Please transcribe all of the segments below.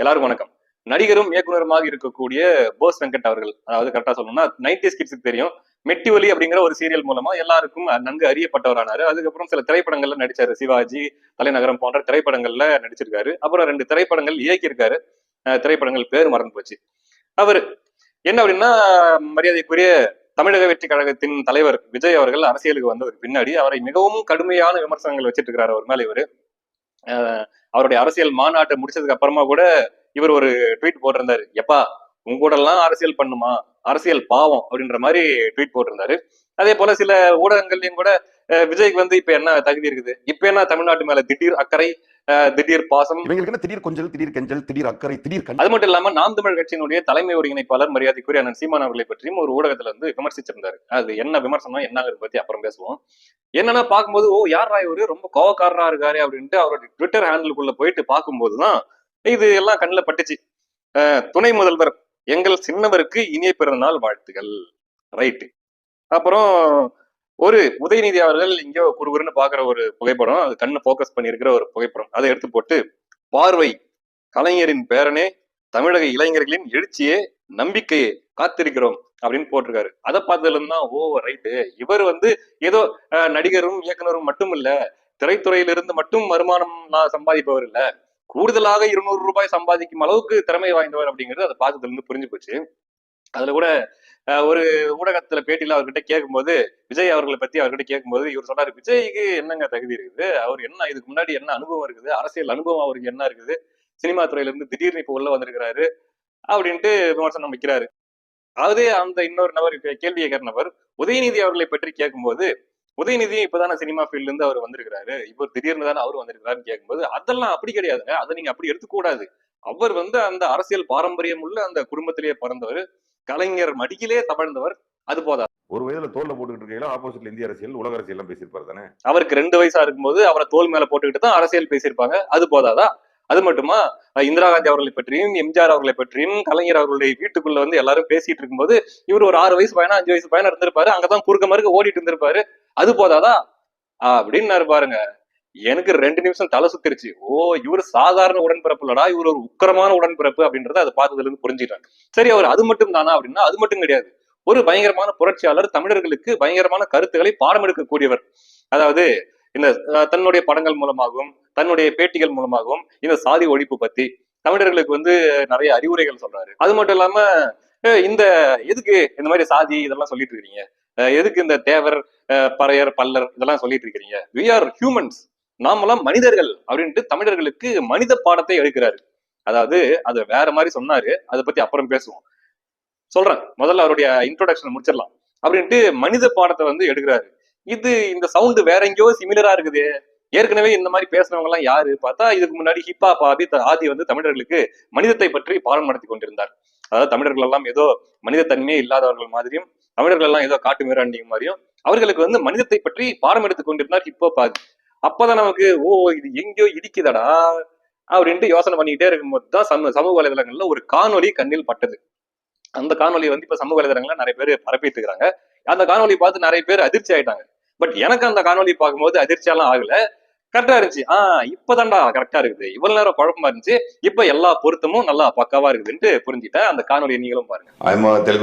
எல்லாரும் வணக்கம். நடிகரும் இயக்குனருமாக இருக்கக்கூடிய போஸ் வெங்கட் அவர்கள் அதாவது கரெக்டா சொல்லணும்னா நைன்டி கிட்ஸுக்கு தெரியும். மெட்டிவலி அப்படிங்கிற ஒரு சீரியல் மூலமா எல்லாருக்கும் நன்கு அறியப்பட்டவரானாரு. அதுக்கப்புறம் சில திரைப்படங்கள்ல நடிச்சாரு சிவாஜி தலைநகரம் போன்ற திரைப்படங்கள்ல நடிச்சிருக்காரு. அப்புறம் ரெண்டு திரைப்படங்கள் இயக்கியிருக்காரு. அஹ் திரைப்படங்கள் பேர் மறந்து போச்சு. அவர் என்ன அப்படின்னா மரியாதைக்குரிய தமிழக வெற்றி கழகத்தின் தலைவர் விஜய் அவர்கள் அரசியலுக்கு வந்ததுக்கு பின்னாடி அவரை மிகவும் கடுமையான விமர்சனங்கள் வச்சிட்டு இருக்கிறார் அவர் மேல இவர். அவருடைய அரசியல் மாநாட்டை முடிச்சதுக்கு அப்புறமா கூட இவர் ஒரு ட்வீட் போட்டிருந்தாரு. எப்பா உங்க கூட எல்லாம் அரசியல் பண்ணுமா? அரசியல் பாவம் அப்படின்ற மாதிரி ட்வீட் போட்டிருந்தாரு. அதே போல சில ஊடகங்கள்லயும் கூட விஜய்க்கு வந்து இப்ப என்ன தகுதி இருக்குது? இப்ப என்ன தமிழ்நாட்டு மேல திடீர் அக்கறை திடீர் பாசம். இவங்களுக்கு திடீர் கொஞ்சல் திடீர் கெஞ்சல் திடீர் அக்கறை திடீர் அது மட்டும் இல்லாம நாம் தமிழ் கட்சியினுடைய தலைமை ஒருங்கிணைப்பாளர் மரியாதைக்குரிய அண்ணன் சீமான் அவர்களை பற்றியும் ஒரு ஊடகத்துல வந்து விமர்சிச்சிருந்தாரு. அது என்ன விமர்சனம் என்னங்கிறத பத்தி அப்புறம் பேசுவோம். என்னன்னா பார்க்கும்போது ஓ யார் இவரு? ரொம்ப கோவக்காரரா இருக்காரு அப்படின்ட்டு அவருடைய ட்விட்டர் ஹேண்டிலுக்குள்ள போயிட்டு பார்க்கும்போதுதான் இது எல்லாம் கண்ணுல பட்டுச்சு. துணை முதல்வர் எங்கள் சின்னவருக்கு இனிய பிறந்தநாள் வாழ்த்துகள் ரைட்டு. அப்புறம் ஒரு உதயநிதி அவர்கள் இங்கே குறுகுறுன்னு பாக்குற ஒரு புகைப்படம் அது கண்ணு ஃபோக்கஸ் பண்ணியிருக்கிற ஒரு புகைப்படம். அதை எடுத்து போட்டு பார்வை கலைஞரின் பேரனே தமிழக இளைஞர்களின் எழுச்சியே நம்பிக்கையே காத்திருக்கிறோம் அப்படின்னு போட்டிருக்காரு. அதை பார்த்ததுல தான் ஓ ரைட்டு இவர் வந்து ஏதோ நடிகரும் இயக்குனரும் மட்டும் இல்ல திரைத்துறையிலிருந்து மட்டும் வருமானம் நான் சம்பாதிப்பவர் இல்ல. கூடுதலாக இருநூறு ரூபாய் சம்பாதிக்கும் அளவுக்கு திறமை வாய்ந்தவர் அப்படிங்கிறது அதை பார்த்ததுல இருந்து புரிஞ்சு போச்சு. அதுல கூட ஒரு ஊடகத்துல பேட்டியில அவர்கிட்ட கேட்கும்போது விஜய் அவர்களை பத்தி அவர்கிட்ட கேட்கும்போது இவர் சொன்னாரு விஜய்க்கு என்னங்க தகுதி இருக்குது? அவர் என்ன இதுக்கு முன்னாடி என்ன அனுபவம் இருக்குது? அரசியல் அனுபவம் அவருக்கு என்ன இருக்குது? சினிமா துறையில இருந்து திடீர்னு இப்ப உள்ள வந்திருக்கிறாரு அப்படின்ட்டு விமர்சனம் வைக்கிறாரு. அதே அந்த இன்னொரு நபர் இப்ப கேள்வி கேட்கிற நபர் உதயநிதி அவர்களை பற்றி கேட்கும்போது உதயநிதி இப்பதானே சினிமா ஃபீல்ட்ல இருந்து அவர் வந்திருக்கிறாரு? இப்போ திடீர்னு தானே அவர் வந்திருக்கிறாருன்னு கேட்கும்போது அதெல்லாம் அப்படி கிடையாதுங்க. அதை நீங்க அப்படி எடுத்துக்கூடாது. அவர் வந்து அந்த அரசியல் பாரம்பரியம் உள்ள அந்த குடும்பத்திலேயே பிறந்தவர். கலைஞர் மடியிலே தவழ்ந்தவர் அது போதா ஒரு வயதுல தோல்ல போட்டுக்கிட்டு இருக்கையில ஆப்போசிட்ல இந்திய அரசியல் உலக அரசியல் எல்லாம் பேசியிருப்பாரு தானே? அவருக்கு ரெண்டு வயசா இருக்கும்போது அவரை தோல் மேல போட்டுக்கிட்டு தான் அரசியல் பேசியிருப்பாங்க. அது போதாதா? அது மட்டுமா? இந்திரா காந்தி அவர்களை பற்றியும் எம்ஜிஆர் அவர்களை பற்றியும் கலைஞர் அவர்களுடைய வீட்டுக்குள்ள வந்து எல்லாரும் பேசிட்டு இருக்கும்போது இவர் ஒரு ஆறு வயசு பையனா அஞ்சு வயசு பையனா இருந்திருப்பாரு. அங்கதான் குறுக்க மறுக்க ஓடிட்டு இருந்திருப்பாரு. அது போதாதா? அப்படின்னாரு பாருங்க. எனக்கு ரெண்டு நிமிஷம் தலை சுத்திருச்சு. ஓ இவர் சாதாரண உடன்பிறப்பு இல்லடா இவர் ஒரு உக்கரமான உடன்பிறப்பு அப்படின்றத அதை பார்த்ததுல இருந்து புரிஞ்சுட்டாங்க சரி அவர் அது மட்டும் தானா அப்படின்னா அது மட்டும் கிடையாது. ஒரு பயங்கரமான புரட்சியாளர் தமிழர்களுக்கு பயங்கரமான கருத்துக்களை பாடம் எடுக்கக்கூடியவர். அதாவது இந்த தன்னுடைய படங்கள் மூலமாகவும் தன்னுடைய பேட்டிகள் மூலமாகவும் இந்த சாதி ஒழிப்பு பத்தி தமிழர்களுக்கு வந்து நிறைய அறிவுரைகள் சொல்றாரு. அது மட்டும் இல்லாம இந்த எதுக்கு இந்த மாதிரி சாதி இதெல்லாம் சொல்லிட்டு இருக்கீங்க அஹ், எதுக்கு இந்த தேவர் அஹ், பறையர் பல்லர் இதெல்லாம் சொல்லிட்டு இருக்கிறீங்க? வி ஆர் ஹியூமன்ஸ் நாமெல்லாம் மனிதர்கள் அப்படின்ட்டு தமிழர்களுக்கு மனித பாடத்தை எடுக்கிறாரு. அதாவது அதை வேற மாதிரி சொன்னாரு. அதை பத்தி அப்புறம் பேசுவோம். சொல்றேன். முதல்ல அவருடைய இன்ட்ரோடக்ஷன் முடிச்சிடலாம். அப்படின்ட்டு மனித பாடத்தை வந்து எடுக்கிறாரு. இது இந்த சவுண்டு வேற எங்கேயோ சிமிலரா இருக்குது. ஏற்கனவே இந்த மாதிரி பேசுனவங்க எல்லாம் யாரு? பார்த்தா இதுக்கு முன்னாடி ஹிப்பா பாபி ஆதி வந்து தமிழர்களுக்கு மனிதத்தை பற்றி பாடம் நடத்தி கொண்டிருந்தார். அதாவது தமிழர்கள் எல்லாம் ஏதோ மனிதத்தன்மையே இல்லாதவர்கள் மாதிரியும் தமிழர்கள் எல்லாம் ஏதோ காட்டு மிராண்டிங்க மாதிரியும் அவர்களுக்கு வந்து மனிதத்தை பற்றி பாடம் எடுத்துக் கொண்டிருந்தார் ஹிப்போ பாதி அப்பதான் நமக்கு ஓ இது எங்கேயோ இடிக்குதடா அப்படின்ட்டு யோசனை பண்ணிக்கிட்டே இருக்கும்போது தான் சமூக சமூக வலைதளங்கள்ல ஒரு காணொலி கண்ணில் பட்டது. அந்த காணொலி வந்து இப்ப சமூக வலைதளங்கள்ல நிறைய பேர் பரப்பிட்டு இருக்காங்க அந்த காணொலி பார்த்து நிறைய பேர் அதிர்ச்சி ஆயிட்டாங்க. பட் எனக்கு அந்த காணொலி பார்க்கும்போது அதிர்ச்சியெல்லாம் ஆகல. கரெக்டா இருந்துச்சு ஆஹ் இப்பதான்டா கரெக்டா இருக்குது இவ்வளவு நேரம் குழப்பமா இருந்துச்சு இப்ப எல்லா பொருத்தமும் நல்லா பக்காவா இருக்குதுன்ட்டு புரிஞ்சுட்டேன் அந்த காணொலியை நீங்களும் பாருங்க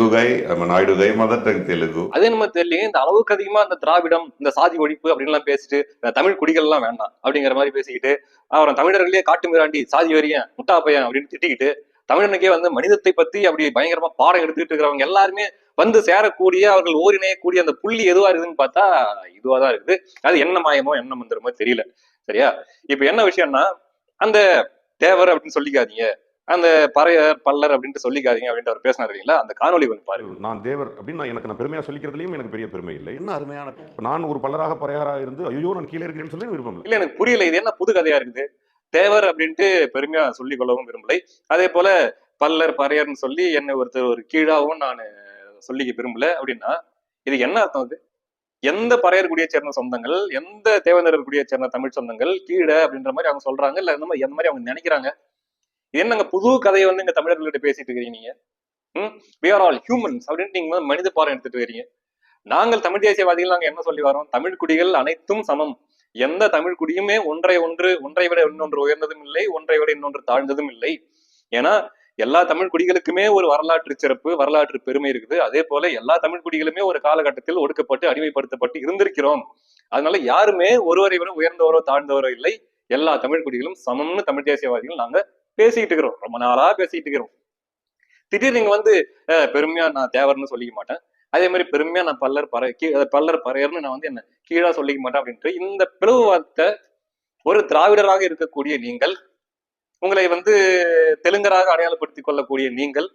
guy. I'm a Naidu guy. Mother tongue Telugu. அதே நம்ம தெரியல இந்த அளவுக்கு அதிகமா இந்த திராவிடம் இந்த சாதி ஒழிப்பு அப்படின்லாம் பேசிட்டு தமிழ் குடிகள் எல்லாம் வேண்டாம் அப்படிங்கிற மாதிரி பேசிக்கிட்டு அப்புறம் தமிழர்களே காட்டு மிராண்டி சாதி வரியன் முட்டா பையன் அப்படின்னு திட்டிக்கிட்டு தமிழனுக்கே வந்து மனிதத்தை பத்தி அப்படி பயங்கரமா பாடம் எடுத்துக்கிட்டு இருக்கிறவங்க எல்லாருமே வந்து சேரக்கூடிய அவர்கள் ஓரிணையக்கூடிய அந்த புள்ளி எதுவா இருக்குதுன்னு பார்த்தா இதுவா தான் இருக்குது. அது என்ன மாயமோ என்ன மந்திரமோ தெரியல. சரியா? இப்ப என்ன விஷயம்னா அந்த தேவர் அப்படின்னு சொல்லிக்காதீங்க. அந்த பறையர் பல்லர் அப்படின்ட்டு சொல்லிக்காதீங்க அப்படின்ட்டு அவர் பேசினார் இல்லைங்களா? அந்த காணொலி வந்து பாருங்க. நான் தேவர் அப்படின்னு நான் எனக்கு நான் பெருமையா சொல்லிக்கிறதுலயும் எனக்கு பெரிய பெருமை இல்லை. என்ன அருமையான நான் ஒரு பல்லராக பறையாராக இருந்து ஐயோ நான் கீழே இருக்கிறேன்னு சொல்லி விருப்பம் இல்ல எனக்கு புரியல. இது என்ன புது கதையா இருக்குது? தேவர் அப்படின்ட்டு பெருமையா சொல்லிக் கொள்ளவும் விரும்பலை. அதே போல பல்லர் பறையர்னு சொல்லி என்னை ஒருத்தர் ஒரு கீழாவும் நான் சொல்லிக்க விரும்பல. அப்படின்னா இது என்ன அர்த்தம் அது? எந்த பறையர் குடியை சேர்ந்த சொந்தங்கள் எந்த தேவேந்திரர் குடியை சேர்ந்த தமிழ் சொந்தங்கள் கீழே அப்படின்ற மாதிரி அவங்க சொல்றாங்க இல்ல இந்த மாதிரி எந்த மாதிரி அவங்க நினைக்கிறாங்க? என்னங்க புது கதையை வந்து இங்க தமிழர்கள்ட்ட பேசிட்டு இருக்கிறீங்க நீங்க? ம்? We are ஆல் ஹியூமன்ஸ் அப்படின்ட்டு நீங்க மனித பாடம் எடுத்துட்டு வரீங்க நாங்கள் தமிழ் தேசியவாதிகள் நாங்க என்ன சொல்லி வரோம்? தமிழ் குடிகள் அனைத்தும் சமம். எந்த தமிழ் குடியுமே ஒன்றை ஒன்று ஒன்றை விட இன்னொன்று உயர்ந்ததும் இல்லை ஒன்றை விட இன்னொன்று தாழ்ந்ததும் இல்லை. ஏன்னா எல்லா தமிழ் குடிகளுக்குமே ஒரு வரலாற்று சிறப்பு வரலாற்று பெருமை இருக்குது. அதே போல எல்லா தமிழ் குடிகளுமே ஒரு காலகட்டத்தில் ஒடுக்கப்பட்டு அடிமைப்படுத்தப்பட்டு இருந்திருக்கிறோம். அதனால யாருமே ஒருவரை விட உயர்ந்தவரோ தாழ்ந்தவரோ இல்லை. எல்லா தமிழ் குடிகளும் சமம்னு தமிழ் தேசியவாதிகள் நாங்க பேசிக்கிட்டு இருக்கிறோம். ரொம்ப நாளா பேசிக்கிட்டு இருக்கிறோம். திடீர்னு நீங்க வந்து பெருமையா நான் தேவர்னு சொல்லிக்க மாட்டேன். அதே மாதிரி பெருமையா நான் பல்லர் பறை பல்லர் பறையர்னு நான் வந்து என்ன கீழா சொல்லிக்க மாட்டேன் அப்படின்ட்டு இந்த பிளவுவாதத்தை ஒரு திராவிடராக இருக்கக்கூடிய நீங்கள் உங்களை வந்து தெலுங்கராக அடையாளப்படுத்திக் கொள்ளக்கூடிய நீங்கள்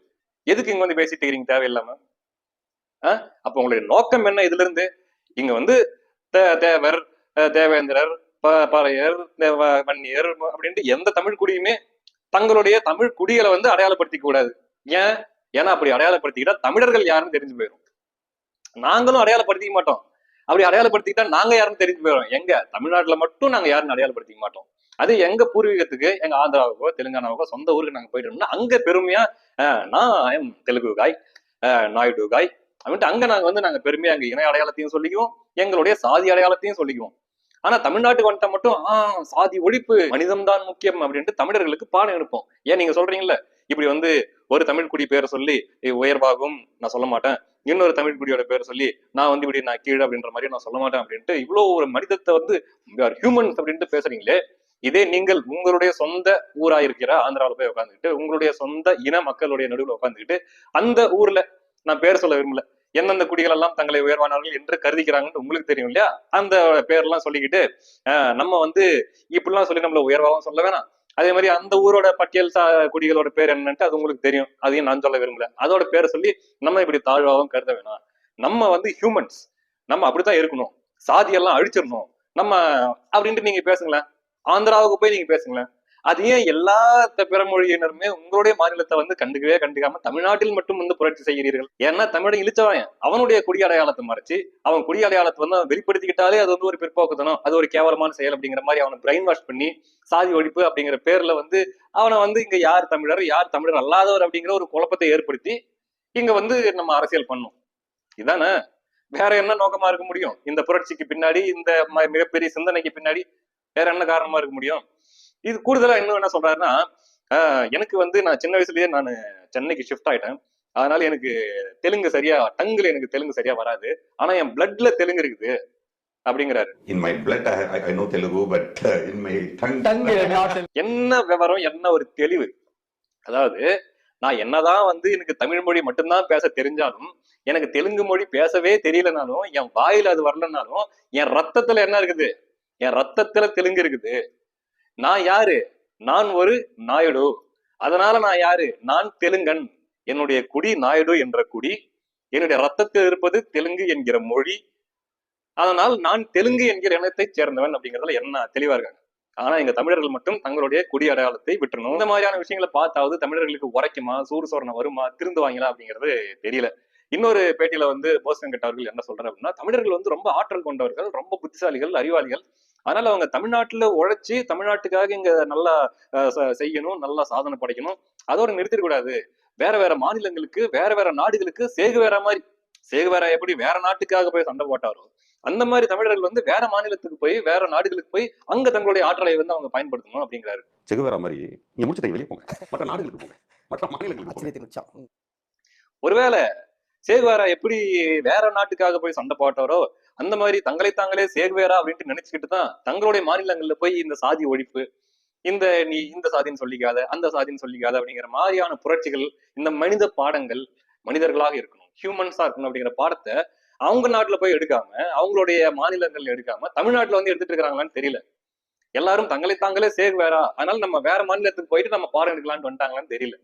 எதுக்கு இங்க வந்து பேசிட்டு இருக்கிறீங்க தேவையில்லாம? ஆஹ் அப்ப உங்களுடைய நோக்கம் என்ன இதுல இருந்து இங்க வந்து தே- தேவர் அஹ் தேவேந்திரர் ப- பறையர் தேவ- வன்னியர் அப்படின்ட்டு எந்த தமிழ் குடியுமே தங்களுடைய தமிழ் குடிகளை வந்து அடையாளப்படுத்திக்க கூடாது. ஏன்? ஏன்னா அப்படி அடையாளப்படுத்திக்கிட்டா தமிழர்கள் யாருன்னு தெரிஞ்சு போயிடும் நாங்களும் அடையாளப்படுத்திக்க மாட்டோம். அப்படி அடையாளப்படுத்திக்கிட்டா நாங்க யாருன்னு தெரிஞ்சு போயிடும் எங்க? தமிழ்நாட்டுல மட்டும் நாங்க யாருன்னு அடையாளப்படுத்திக்க மாட்டோம். அது எங்க பூர்வீகத்துக்கு எங்க ஆந்திராவுக்கோ தெலுங்கானாவுக்கோ சொந்த ஊருக்கு நாங்க போயிட்டோம்னா அங்க பெருமையா நான் தெலுங்கு காய் அஹ், நாயுடு காய் அப்படின்ட்டு அங்க நாங்க வந்து நாங்க பெருமையா அங்க இணை அடையாளத்தையும் சொல்லிக்குவோம் எங்களுடைய சாதி அடையாளத்தையும் சொல்லிக்குவோம். ஆனா தமிழ்நாட்டுக்கு வந்துட்டா மட்டும் ஆஹ் சாதி ஒழிப்பு மனிதம் தான் முக்கியம் அப்படின்ட்டு தமிழர்களுக்கு பாடம் எடுப்போம். ஏன் நீங்க சொல்றீங்கல்ல இப்படி வந்து ஒரு தமிழ் குடி பேரை சொல்லி உயர்வாகும் நான் சொல்ல மாட்டேன். இன்னொரு தமிழ் குடியோட பேரை சொல்லி நான் வந்து இப்படி நான் கீழே அப்படின்ற மாதிரி நான் சொல்ல மாட்டேன் அப்படின்ட்டு இவ்வளவு ஒரு மனிதத்தை வந்து ஹியூமன்ஸ் அப்படின்ட்டு பேசுறீங்களே இதே நீங்கள் உங்களுடைய சொந்த ஊரா இருக்கிற ஆந்திராவில் போய் உட்காந்துக்கிட்டு உங்களுடைய சொந்த இன மக்களுடைய நடுவில் உட்காந்துக்கிட்டு அந்த ஊர்ல நான் பேர் சொல்ல விரும்பல. எந்தெந்த குடிகள் எல்லாம் தங்களை உயர்வானவர்கள் என்று கருதிக்கிறாங்கன்னு உங்களுக்கு தெரியும் இல்லையா? அந்த பேர்லாம் சொல்லிக்கிட்டு நம்ம வந்து இப்படிலாம் சொல்லி நம்மள உயர்வாகவும் சொல்ல வேணாம். அதே மாதிரி அந்த ஊரோட பட்டியல் சா குடிகளோட பேர் என்னன்ட்டு அது உங்களுக்கு தெரியும். அதையும் நான் சொல்ல விரும்பல. அதோட பேரை சொல்லி நம்ம இப்படி தாழ்வாகவும் கருத வேணாம். நம்ம வந்து ஹியூமன்ஸ் நம்ம அப்படித்தான் இருக்கணும். சாதியெல்லாம் அழிச்சிடணும். நம்ம அப்படின்ட்டு நீங்க பேசுங்களேன். ஆந்திராவுக்கு போய் நீங்க பேசுங்களேன். அது ஏன் எல்லா பிறமொழியினருமே உங்களுடைய மாநிலத்தை வந்து கண்டுக்கவே கண்டுக்காம தமிழ்நாட்டில் மட்டும் வந்து புரட்சி செய்கிறீர்கள்? ஏன்னா தமிழன் இழிச்சவன். அவனுடைய குடி அடையாளத்தை மறைச்சு அவன் குடி அடையாளத்தை வந்து வெளிப்படுத்திக்கிட்டாலே அது வந்து ஒரு பிற்போக்குத்தனம். அது ஒரு கேவலமான செயல் அப்படிங்கிற மாதிரி அவனை பிரெயின் வாஷ் பண்ணி சாதி ஒழிப்பு அப்படிங்கிற பேர்ல வந்து அவனை வந்து இங்க யார் தமிழர் யார் தமிழர் அல்லாதவர் அப்படிங்கிற ஒரு குழப்பத்தை ஏற்படுத்தி இங்க வந்து நம்ம அரசியல் பண்ணும். இதானே? வேற என்ன நோக்கமா இருக்க முடியும்? இந்த புரட்சிக்கு பின்னாடி இந்த ம- மிகப்பெரிய சிந்தனைக்கு பின்னாடி வேற என்ன காரணமா இருக்க முடியும்? இது கூடுதலா இன்னும் என்ன சொல்றாருன்னா எனக்கு வந்து நான் சின்ன வயசுலயே நான் சென்னைக்கு ஷிஃப்ட் ஆயிட்டேன். அதனால எனக்கு தெலுங்கு சரியா டங்குல எனக்கு தெலுங்கு சரியா வராது. ஆனா என் பிளட்ல தெலுங்கு இருக்குது அப்படிங்கிறாரு. In my blood, I, I, I know Telugu, but uh, in my tongue, தங்கு not என்ன விவரம் என்ன ஒரு தெளிவு? அதாவது நான் என்னதான் வந்து எனக்கு தமிழ் மொழி மட்டும்தான் பேச தெரிஞ்சாலும் எனக்கு தெலுங்கு மொழி பேசவே தெரியலனாலும் என் வாயில அது வரலனாலும் என் ரத்தத்துல என்ன இருக்குது? என் ரத்தத்துல தெலுங்கு இருக்குது. நான் யாரு? நான் ஒரு நாயுடு. அதனால நான் யாரு? நான் தெலுங்கன். என்னுடைய குடி நாயுடு என்ற குடி. என்னுடைய ரத்தத்தில் இருப்பது தெலுங்கு என்கிற மொழி. அதனால் நான் தெலுங்கு என்கிற இனத்தை சேர்ந்தவன் அப்படிங்கறதுல என்ன தெளிவா இருக்காங்க. ஆனா எங்க தமிழர்கள் மட்டும் தங்களுடைய குடி அடையாளத்தை விட்டுணும் இந்த மாதிரியான விஷயங்களை பார்த்தாவது தமிழர்களுக்கு உரைக்குமா? சூறு சோரணம் வருமா? திருந்துவாங்களா அப்படிங்கிறது தெரியல. இன்னொரு பேட்டியில வந்து போஸ் கெட்டவர்கள் என்ன சொல்றாரு அப்படின்னா தமிழர்கள் வந்து ரொம்ப ஆற்றல் கொண்டவர்கள் ரொம்ப புத்திசாலிகள் அறிவாளிகள். அதனால அவங்க தமிழ்நாட்டுல உழைச்சி தமிழ்நாட்டுக்காக இங்க நல்லா செய்யணும் நல்லா சாதனை படைக்கணும். அதோட நிறுத்திடக்கூடாது வேற வேற மாநிலங்களுக்கு வேற வேற நாடுகளுக்கு சேகுவேரா மாதிரி. சேகுவேரா எப்படி வேற நாட்டுக்காக போய் சண்டை போட்டாரோ அந்த மாதிரி தமிழர்கள் வந்து வேற மாநிலத்துக்கு போய் வேற நாடுகளுக்கு போய் அங்க தங்களுடைய ஆற்றலை வந்து அவங்க பயன்படுத்தணும் அப்படிங்கிறாரு. செகுவேரா மாதிரி. நீங்க முடிச்சுட்டு வெளியே போங்க. மற்ற நாடுகளுக்கு போங்க. மற்ற மாநிலங்களுக்கு ஒருவேளை சேகுவேரா எப்படி வேற நாட்டுக்காக போய் சண்டை போட்டாரோ அந்த மாதிரி தங்களை தாங்களே சேகுவேரா அப்படின்ட்டு நினைச்சுக்கிட்டு தான் தங்களுடைய மாநிலங்கள்ல போய் இந்த சாதி ஒழிப்பு இந்த நீ இந்த சாதின்னு சொல்லிக்காத அந்த சாதின்னு சொல்லிக்காத அப்படிங்கிற மாதிரியான புரட்சிகள் இந்த மனித பாடங்கள் மனிதர்களாக இருக்கணும் ஹியூமன்ஸா இருக்கணும் அப்படிங்கிற பாடத்தை அவங்க நாட்டுல போய் எடுக்காம அவங்களுடைய மாநிலங்கள்ல எடுக்காம தமிழ்நாட்டுல வந்து எடுத்துட்டு இருக்காங்களான்னு தெரியல. எல்லாரும் தங்களை தாங்களே சேகுவேரா அதனால நம்ம வேற மாநிலத்துக்கு போயிட்டு நம்ம பாடம் எடுக்கலாம்னு வந்துட்டாங்களான்னு தெரியல.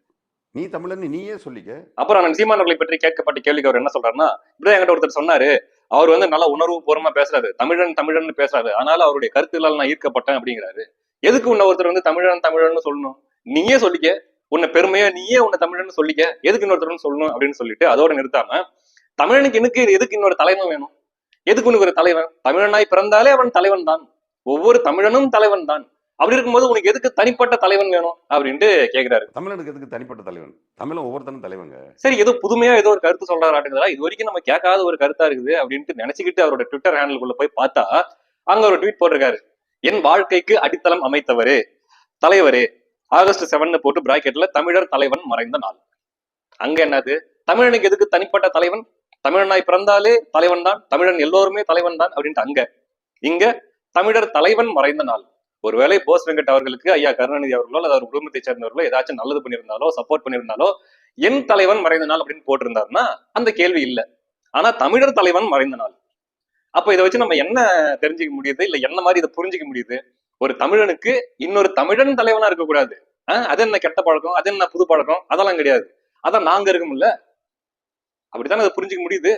நீ தமிழன் நீயே சொல்லிக்க. அப்புறம் நான் சீமானவர்களை பற்றி கேட்கப்பட்ட கேள்விக்கு அவர் என்ன சொல்றாருன்னா இப்படிதான் என்கிட்ட ஒருத்தர் சொன்னாரு அவர் வந்து நல்லா உணர்வு பூர்வமா பேசுறாரு. தமிழன் தமிழன் பேசுறாரு. அதனால அவருடைய கருத்துகளால் நான் ஈர்க்கப்பட்டேன் அப்படிங்கிறாரு. எதுக்கு உன்னை ஒருத்தர் வந்து தமிழன் தமிழன் சொல்லணும்? நீயே சொல்லிக்க. உன்னை பெருமையா நீயே உன்னை தமிழன் சொல்லிக்க. எதுக்கு இன்னொருத்தர் சொல்லணும் அப்படின்னு சொல்லிட்டு அதோட நிறுத்தாம தமிழனுக்கு எனக்கு எதுக்கு இன்னொரு தலைவன் வேணும்? எதுக்கு உனக்கு ஒரு தலைவன்? தமிழனாய் பிறந்தாலே அவன் தலைவன் தான் ஒவ்வொரு தமிழனும் தலைவன் தான் அப்படி இருக்கும்போது உனக்கு எதுக்கு தனிப்பட்ட தலைவன் வேணும் அப்படின்ட்டு கேக்குறாரு. தமிழனுக்கு எதுக்கு தனிப்பட்ட தலைவன்? தமிழன் ஒவ்வொருத்தனும் தலைவங்க சரி ஏதோ புதுமையா ஏதோ ஒரு கருத்து சொல்றாராட்டுங்களா இது வரைக்கும் நம்ம கேட்காத ஒரு கருத்தா இருக்குது அப்படின்ட்டு நினைச்சுக்கிட்டு அவரோட ட்விட்டர் ஹேண்டிலுக்குள்ள போய் பார்த்தா அங்க ஒரு ட்வீட் போட்டிருக்காரு. என் வாழ்க்கைக்கு அடித்தளம் அமைத்தவரே தலைவரே ஆகஸ்ட் செவன் போட்டு பிராக்கெட்ல தமிழர் தலைவன் மறைந்த நாள். அங்க என்னது? தமிழனுக்கு எதுக்கு தனிப்பட்ட தலைவன்? தமிழனாய் பிறந்தாலே தலைவன் தான் தமிழன் எல்லோருமே தலைவன் தான் அப்படின்ட்டு அங்க. இங்க தமிழர் தலைவன் மறைந்த நாள். ஒருவேளை போஸ் வெங்கட் அவர்களுக்கு ஐயா கருணாநிதி அவர்களோ அல்லது அவர் குடும்பத்தை சேர்ந்தவர்களோ ஏதாச்சும் நல்லது பண்ணியிருந்தாலோ சப்போர்ட் பண்ணியிருந்தாலோ என் தலைவன் மறைந்த நாள் அப்படின்னு போட்டிருந்தாருன்னா அந்த கேள்வி இல்லை. ஆனா தமிழர் தலைவன் மறைந்த நாள். அப்ப இதை வச்சு நம்ம என்ன தெரிஞ்சுக்க முடியுது? இல்ல என்ன மாதிரி இதை புரிஞ்சுக்க முடியுது? ஒரு தமிழனுக்கு இன்னொரு தமிழன் தலைவனா இருக்கக்கூடாது. ஆஹ் அது என்ன கெட்ட பழக்கம்? அது என்ன புது பழக்கம்? அதெல்லாம் கிடையாது. அதான் நாங்க இருக்கும்ல. அப்படித்தானே அதை புரிஞ்சுக்க முடியுது?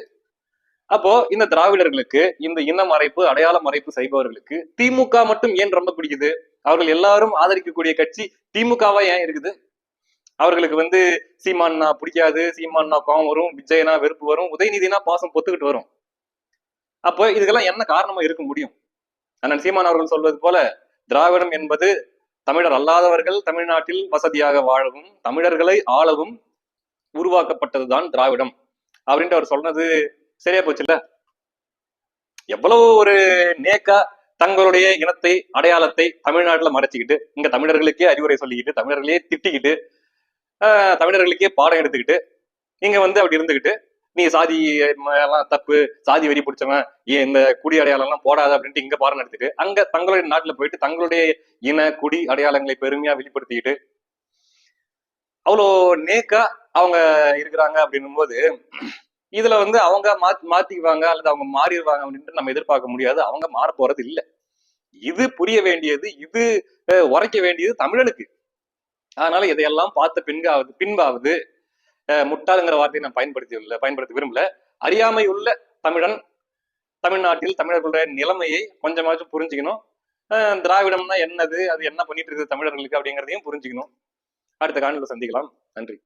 அப்போ இந்த திராவிடர்களுக்கு இந்த இன மறைப்பு அடையாள மறைப்பு செய்பவர்களுக்கு திமுக மட்டும் ஏன் ரொம்ப பிடிக்குது? அவர்கள் எல்லாரும் ஆதரிக்கக்கூடிய கட்சி திமுகவா ஏன் இருக்குது? அவர்களுக்கு வந்து சீமான்னா பிடிக்காது சீமான்னா கோவம் வரும் விஜயனா வெறுப்பு வரும் உதயநிதினா பாசம் பொத்துக்கிட்டு வரும். அப்போ இதுக்கெல்லாம் என்ன காரணமா இருக்க முடியும்? அண்ணன் சீமான் அவர்கள் சொல்வது போல திராவிடம் என்பது தமிழர் அல்லாதவர்கள் தமிழ்நாட்டில் வசதியாக வாழவும் தமிழர்களை ஆளவும் உருவாக்கப்பட்டதுதான் திராவிடம். அப்படின்ட்டு அவர் சொன்னது சரியா போச்சுல்ல? எவ்வளவு ஒரு நேக்கா தங்களுடைய இனத்தை அடையாளத்தை தமிழ்நாட்டுல மறைச்சிக்கிட்டு இங்க தமிழர்களுக்கே அறிவுரை சொல்லிக்கிட்டு தமிழர்களே திட்டிக்கிட்டு ஆஹ், தமிழர்களுக்கே பாடம் எடுத்துக்கிட்டு இங்க வந்து அப்படி இருந்துகிட்டு நீ சாதி எல்லாம் தப்பு சாதி வெறி பிடிச்சவன் ஏன் இந்த குடி அடையாளம் எல்லாம் போடாத அப்படின்ட்டு இங்க பாடம் எடுத்துட்டு அங்க தங்களுடைய நாட்டுல போயிட்டு தங்களுடைய இன குடி அடையாளங்களை பெருமையா வெளிப்படுத்திக்கிட்டு அவ்வளோ நேக்கா அவங்க இருக்கிறாங்க அப்படின்னும் போது இதுல வந்து அவங்க மாத்தி மாத்திக்குவாங்க அல்லது அவங்க மாறிடுவாங்க அப்படின்ட்டு நம்ம எதிர்பார்க்க முடியாது. அவங்க மாற போறது இல்ல. இது புரிய வேண்டியது இது அஹ், உரைக்க வேண்டியது தமிழனுக்கு. அதனால இதையெல்லாம் பார்த்த பின்காவது பின்பாவது அஹ், முட்டாளுங்கிற வார்த்தையை நான் பயன்படுத்தி பயன்படுத்த விரும்பல. அறியாமை உள்ள தமிழன் தமிழ்நாட்டில் தமிழர்களுடைய நிலைமையை கொஞ்சமாச்சும் புரிஞ்சுக்கணும். அஹ், திராவிடம்னா என்னது அது என்ன பண்ணிட்டு இருக்குது தமிழர்களுக்கு அப்படிங்கிறதையும் புரிஞ்சுக்கணும். அடுத்த காணொலியில் சந்திக்கலாம். நன்றி.